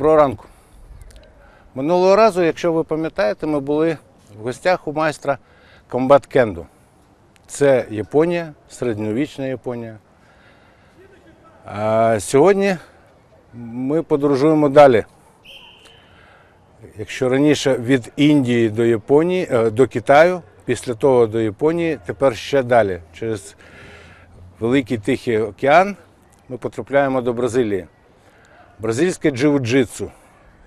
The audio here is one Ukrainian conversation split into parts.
Доброго ранку. Минулого разу, якщо ви пам'ятаєте, ми були в гостях у майстра Комбат Кенду. Це Японія, середньовічна Японія. А сьогодні ми подорожуємо далі. Якщо раніше від Індії до Японії, е, до Китаю, після того до Японії, тепер ще далі. Через Великий Тихий океан ми потрапляємо до Бразилії. Бразильське джиу-джитсу.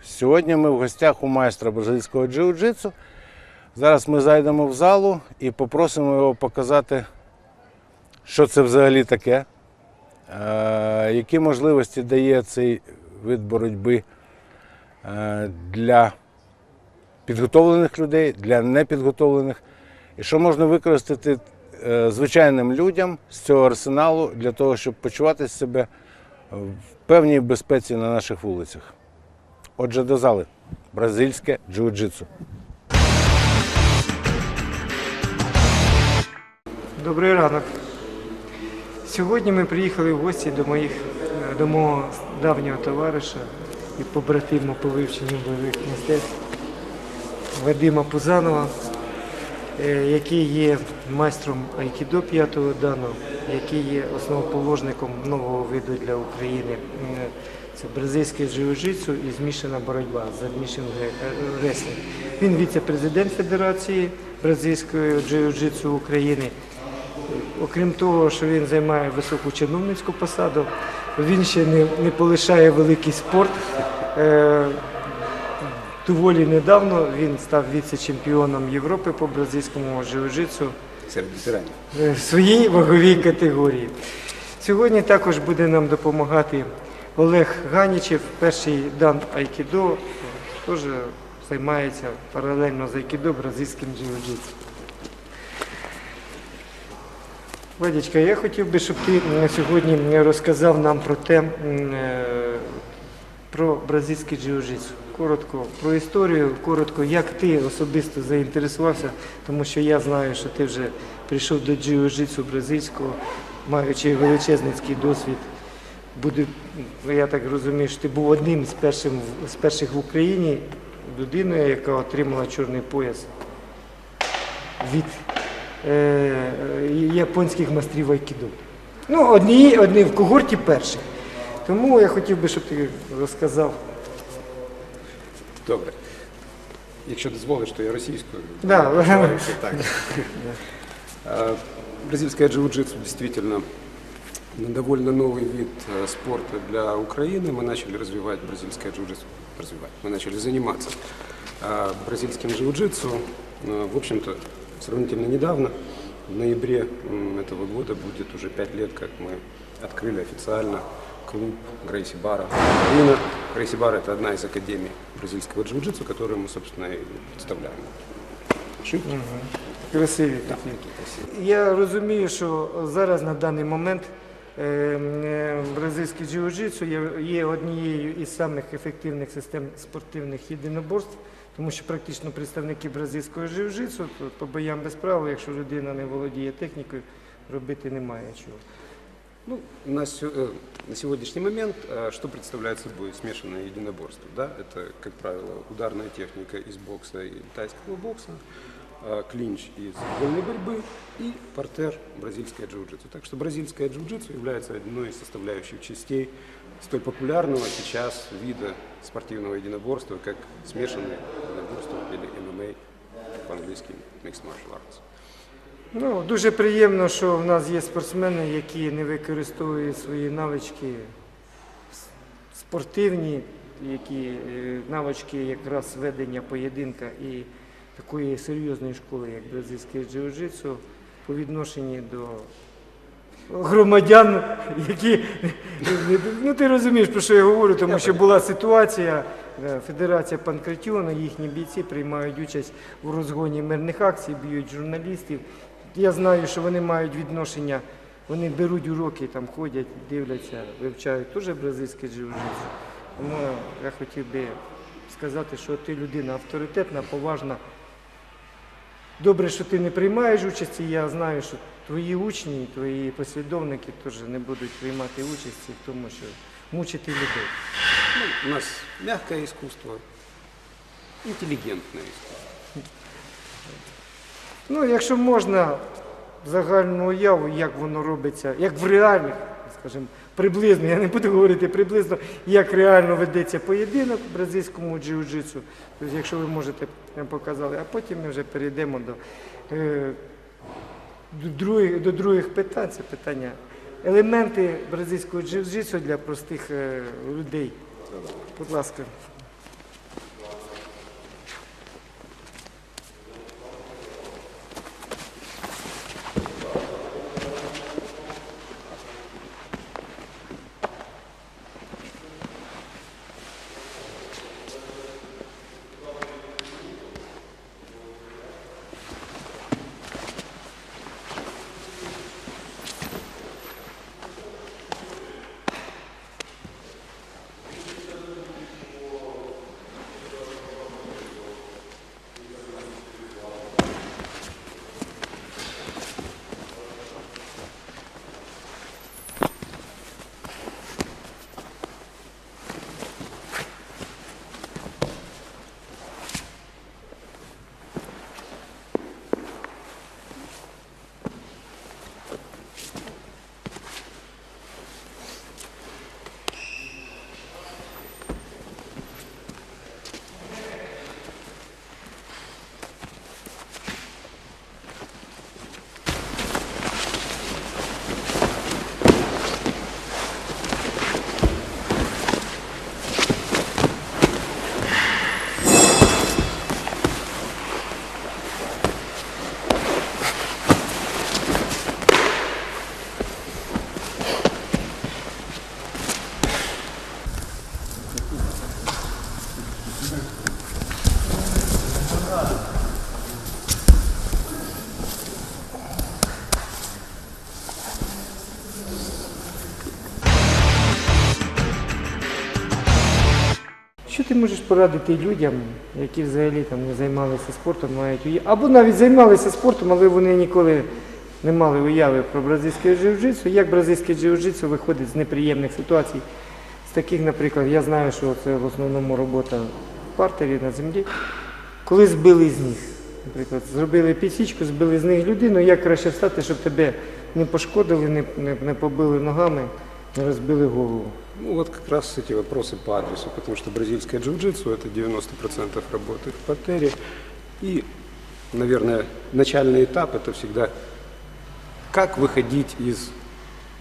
Сьогодні ми в гостях у майстра бразильського джиу-джитсу. Зараз ми зайдемо в залу і попросимо його показати, що це взагалі таке, е, які можливості дає цей вид боротьби е, для підготовлених людей, для непідготовлених, і що можна використати е, звичайним людям з цього арсеналу для того, щоб почувати себе в певній безпеці на наших вулицях. Отже, до зали. Бразильське джиу-джитсу. Добрий ранок. Сьогодні ми приїхали в гості до моїх е, до мого давнього товариша і побратима по вивченню бойових мистецтв Вадима Пузанова, який є майстром айкідо п'ятого дану, який є основоположником нового виду для України. Е, Це бразильське джиу-джитсу і змішана боротьба, замішаний реслінг. Він віце-президент Федерації бразильської джиу-джитсу України. Окрім того, що він займає високу чиновницьку посаду, він ще не, не полишає великий спорт. Доволі недавно він став віце-чемпіоном Європи по бразильському джиу-джитсу серед ветеранів. е, в своїй ваговій категорії. Сьогодні також буде нам допомагати Олег Ганічев, перший дан Айкідо, теж займається паралельно з Айкідо бразильським джиу-джитсу. Вадічка, я хотів би, щоб ти сьогодні розказав нам про те, е, про бразильське джиу-джитсу. Коротко про історію, коротко, як ти особисто заінтересувався, тому що я знаю, що ти вже прийшов до джиу-джитсу бразильського, маючи величезницький досвід. Буде, я так розумію, що ти був одним з перших, з перших в Україні людиною, яка отримала чорний пояс від е, японських майстрів айкідо. Ну, одні, одні в когорті перші. Тому я хотів би, щоб ти розказав. Добре. Якщо дозволиш, то я російською. Да. Говорити так. Бразильское джиу-джитсу действительно довольно новый вид спорта для Украины. Мы начали развивать бразильское джиу-джитсу. Развивать. Мы начали заниматься бразильским джиу-джитсу. В общем-то, сравнительно недавно, в ноябре этого года будет уже пять лет, как мы открыли официально клуб Грейси Бара. Именно Грейси Бара – это одна из академий бразильского джиу-джитсу, которую мы, собственно, и представляем. Красиві такі. Я розумію, що зараз на даний момент е, е, бразильське джиу-джитсу є, є однією із самих ефективних систем спортивних єдиноборств, тому що практично представники бразильського джиу-джитсу по боям без права, якщо людина не володіє технікою, робити немає чого. Ну, на, э, на сегодняшний момент э, что представляет собой смешанное единоборство? Да? Это, как правило, ударная техника из бокса и тайского бокса, э, клинч из вольной борьбы и портер бразильское джиу-джитсу. Так что бразильское джиу-джитсу является одной из составляющих частей столь популярного сейчас вида спортивного единоборства, как смешанное единоборство или ММА, по-английски Mixed Martial Arts. Ну, дуже приємно, що в нас є спортсмени, які не використовують свої навички спортивні, які е, навички якраз ведення поєдинка і такої серйозної школи, як бразильське джиу-джитсу, по відношенні до громадян, які ну ти розумієш, про що я говорю, тому що була ситуація. е, Федерація Панкратіону, їхні бійці приймають участь у розгоні мирних акцій, б'ють журналістів. Я знаю, що вони мають відношення, вони беруть уроки, там ходять, дивляться, вивчають теж бразильське джиу-джитсу. Тому я хотів би сказати, що ти людина авторитетна, поважна. Добре, що ти не приймаєш участі. Я знаю, що твої учні, твої послідовники теж не будуть приймати участі в тому, що мучити людей. Ну, у нас мягкое искусство, интеллигентное искусство. Ну, якщо можна загальну уяву, як воно робиться, як в реальних, скажімо, приблизно, я не буду говорити приблизно, як реально ведеться поєдинок в бразильському джиу-джитсу. Тобто, якщо ви можете, я показали, а потім ми вже перейдемо до, е, до, других, до других питань. Це питання елементи бразильського джиу-джитсу для простих е, людей. Будь ласка. Порадити людям, які взагалі там не займалися спортом, мають уя- або навіть займалися спортом, але вони ніколи не мали уяви про бразильське джиу-джитсу, як бразильське джиу-джитсу виходить з неприємних ситуацій. З таких, наприклад, я знаю, що це в основному робота в партері на землі. Коли збили з ніг, наприклад, зробили підсічку, збили з них людину, як краще встати, щоб тебе не пошкодили, не, не, не побили ногами, не розбили голову. Ну вот как раз эти вопросы по адресу, потому что бразильское джиу-джитсу это 90% работы в партере. И, наверное, начальный этап это всегда как выходить из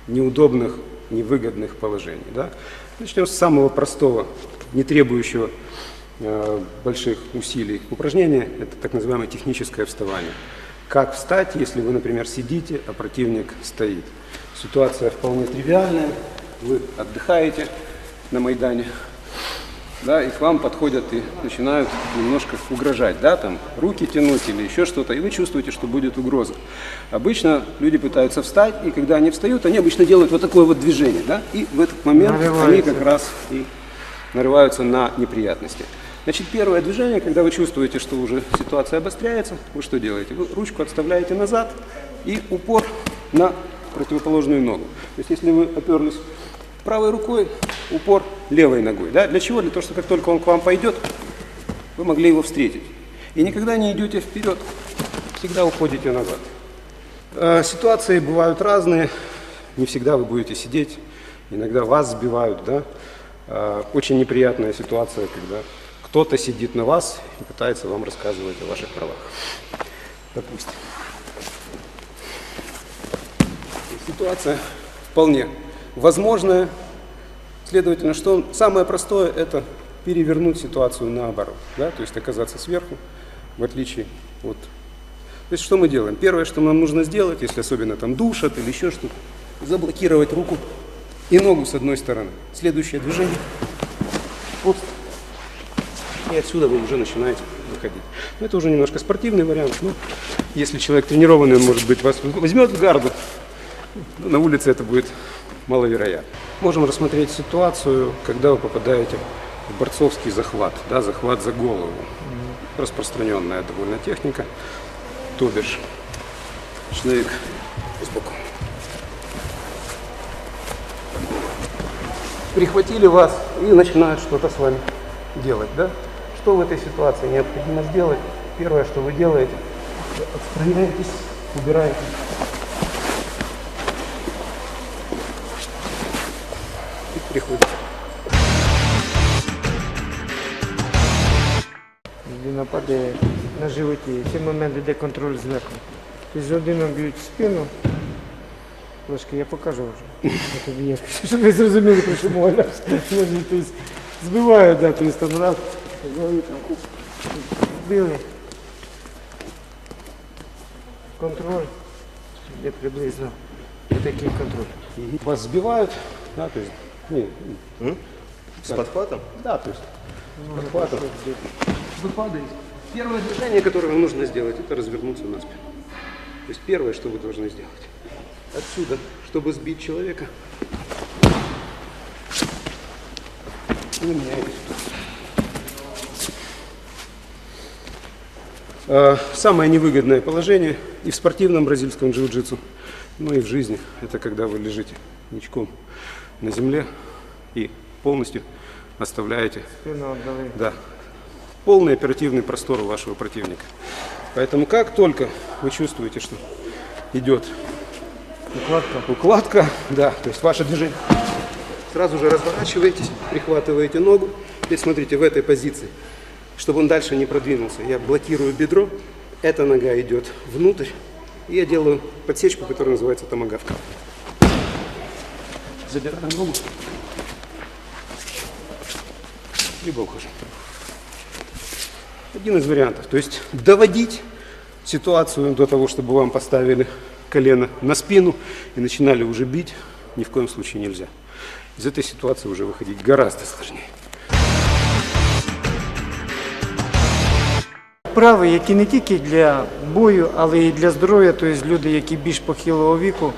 неудобных, невыгодных положений. Да? Начнем с самого простого, не требующего э, больших усилий упражнения. Это так называемое техническое вставание. Как встать, если вы, например, сидите, а противник стоит? Ситуация вполне тривиальная. Вы отдыхаете на Майдане, да, и к вам подходят и начинают немножко угрожать, да, там руки тянуть или еще что-то, и вы чувствуете, что будет угроза. Обычно люди пытаются встать, и когда они встают, они обычно делают вот такое вот движение, да, и в этот момент они Нарываются. как раз и нарываются на неприятности. Значит, первое движение, когда вы чувствуете, что уже ситуация обостряется, вы что делаете? Вы ручку отставляете назад и упор на противоположную ногу. То есть, если вы оперлись правой рукой, упор левой ногой. Да? Для чего? Для того, что как только он к вам пойдет, вы могли его встретить. И никогда не идете вперед, всегда уходите назад. Э, Ситуации бывают разные. Не всегда вы будете сидеть. Иногда вас сбивают. Да? Э, Очень неприятная ситуация, когда кто-то сидит на вас и пытается вам рассказывать о ваших правах. Допустим. Ситуация вполне возможная. Следовательно, что самое простое – это перевернуть ситуацию наоборот. Да? То есть оказаться сверху, в отличие от то есть что мы делаем? Первое, что нам нужно сделать, если особенно там душат или еще что-то, заблокировать руку и ногу с одной стороны. Следующее движение. Оп. И отсюда вы уже начинаете выходить. Ну, это уже немножко спортивный вариант. но если человек тренированный, он, может быть, вас возьмет в гарду. Ну, На улице это будет маловероятно. Можем рассмотреть ситуацию, когда вы попадаете в борцовский захват, да, захват за голову. Распространенная довольно техника. То бишь, человек сбоку. прихватили вас и начинают что-то с вами делать, да? Что в этой ситуации необходимо сделать? Первое, что вы делаете, отстраняетесь, убираете. И переходите. Людина падає на животі. В цей момент йде контроль зверху. Тобто людину б'ють в спину. Трошки я покажу вже. Я тобі є. Щоб ви зрозуміли, про що мова. Тобто, Збивають, да, тобто там раз, голові там куп, збили. Контроль. Де приблизно такий контроль. Вас сбивают, да, то есть, не, С подхватом? да, то есть, подхватом. Вы падаете. Первое движение, которое вам нужно сделать, это развернуться на спину. То есть первое, что вы должны сделать. Отсюда, чтобы сбить человека, вы меняете. А, Самое невыгодное положение и в спортивном бразильском джиу-джитсу, ну и в жизни, это когда вы лежите ничком на земле и полностью оставляете да, полный оперативный простор у вашего противника. Поэтому как только вы чувствуете, что идет Укладка. укладка, да, то есть ваше движение, сразу же разворачиваетесь, прихватываете ногу. Теперь смотрите в этой позиции, чтобы он дальше не продвинулся. Я блокирую бедро, эта нога идет внутрь, и я делаю подсечку, которая называется томогавка Забираю ногу, либо ухожу. Один из вариантов. То есть доводить ситуацию до того, чтобы вам поставили колено на спину и начинали уже бить, ни в коем случае нельзя. Из этой ситуации уже выходить гораздо сложнее. Вправи, які не тільки для бою, але й для здоров'я, тобто люди, які більш похилого віку,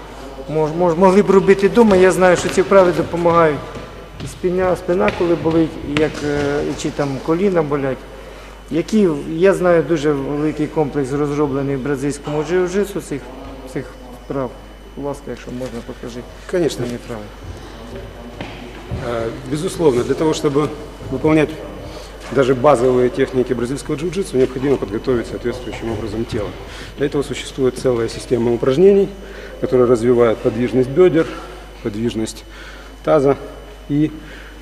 мож, мож, могли б робити вдома. Я знаю, що ці вправи допомагають. І спина, спина коли болить, як, е, чи там коліна болять. Які, я знаю, дуже великий комплекс розроблений в бразильському джиу-джитсу цих, цих вправ. Будь ласка, якщо можна, покажи. Конечно. А, Безусловно, для того, чтобы выполнять даже базовые техники бразильского джиу-джитсу, необходимо подготовить соответствующим образом тело. Для этого существует целая система упражнений, которая развивает подвижность бедер, подвижность таза. И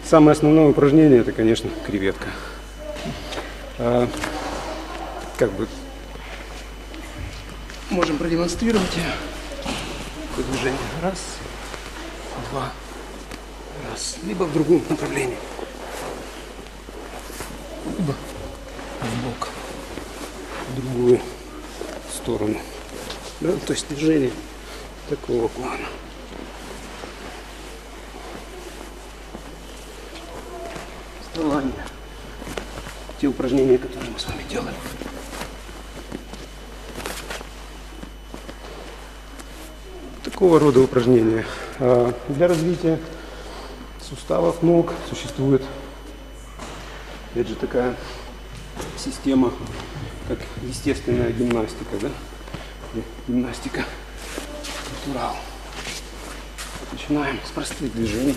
самое основное упражнение это, конечно, креветка. А, Как бы можем продемонстрировать ее. Движение. Раз, два, раз, либо в другом направлении. Либо в бок, в другую сторону. Да, то есть движение такого плана. Вставание. Те упражнения, которые мы с вами делали. Такого рода упражнения. А, Для развития суставов ног существует опять же такая система, как естественная гимнастика, да? Гимнастика натурал. Начинаем с простых движений.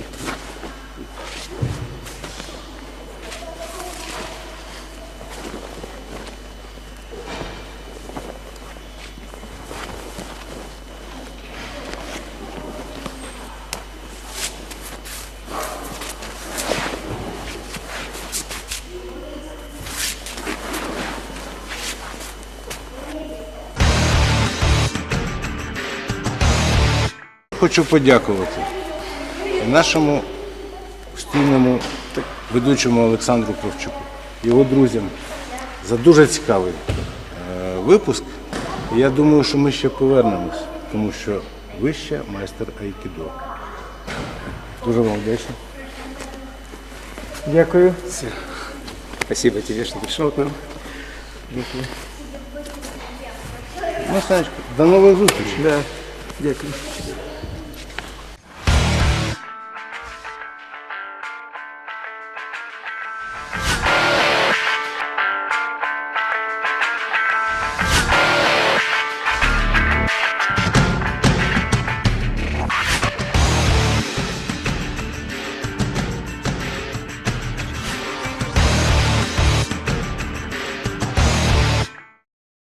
Хочу подякувати нашому постійному ведучому Олександру Кравчуку, його друзям за дуже цікавий е, випуск. Я думаю, що ми ще повернемось, тому що ви ще майстер Айкідо. Дуже вам вдячний. Дякую. Все. Спасибо тебе, что пришел к нам. Ну, Санечко, до нових зустрічей. Да. Дякую.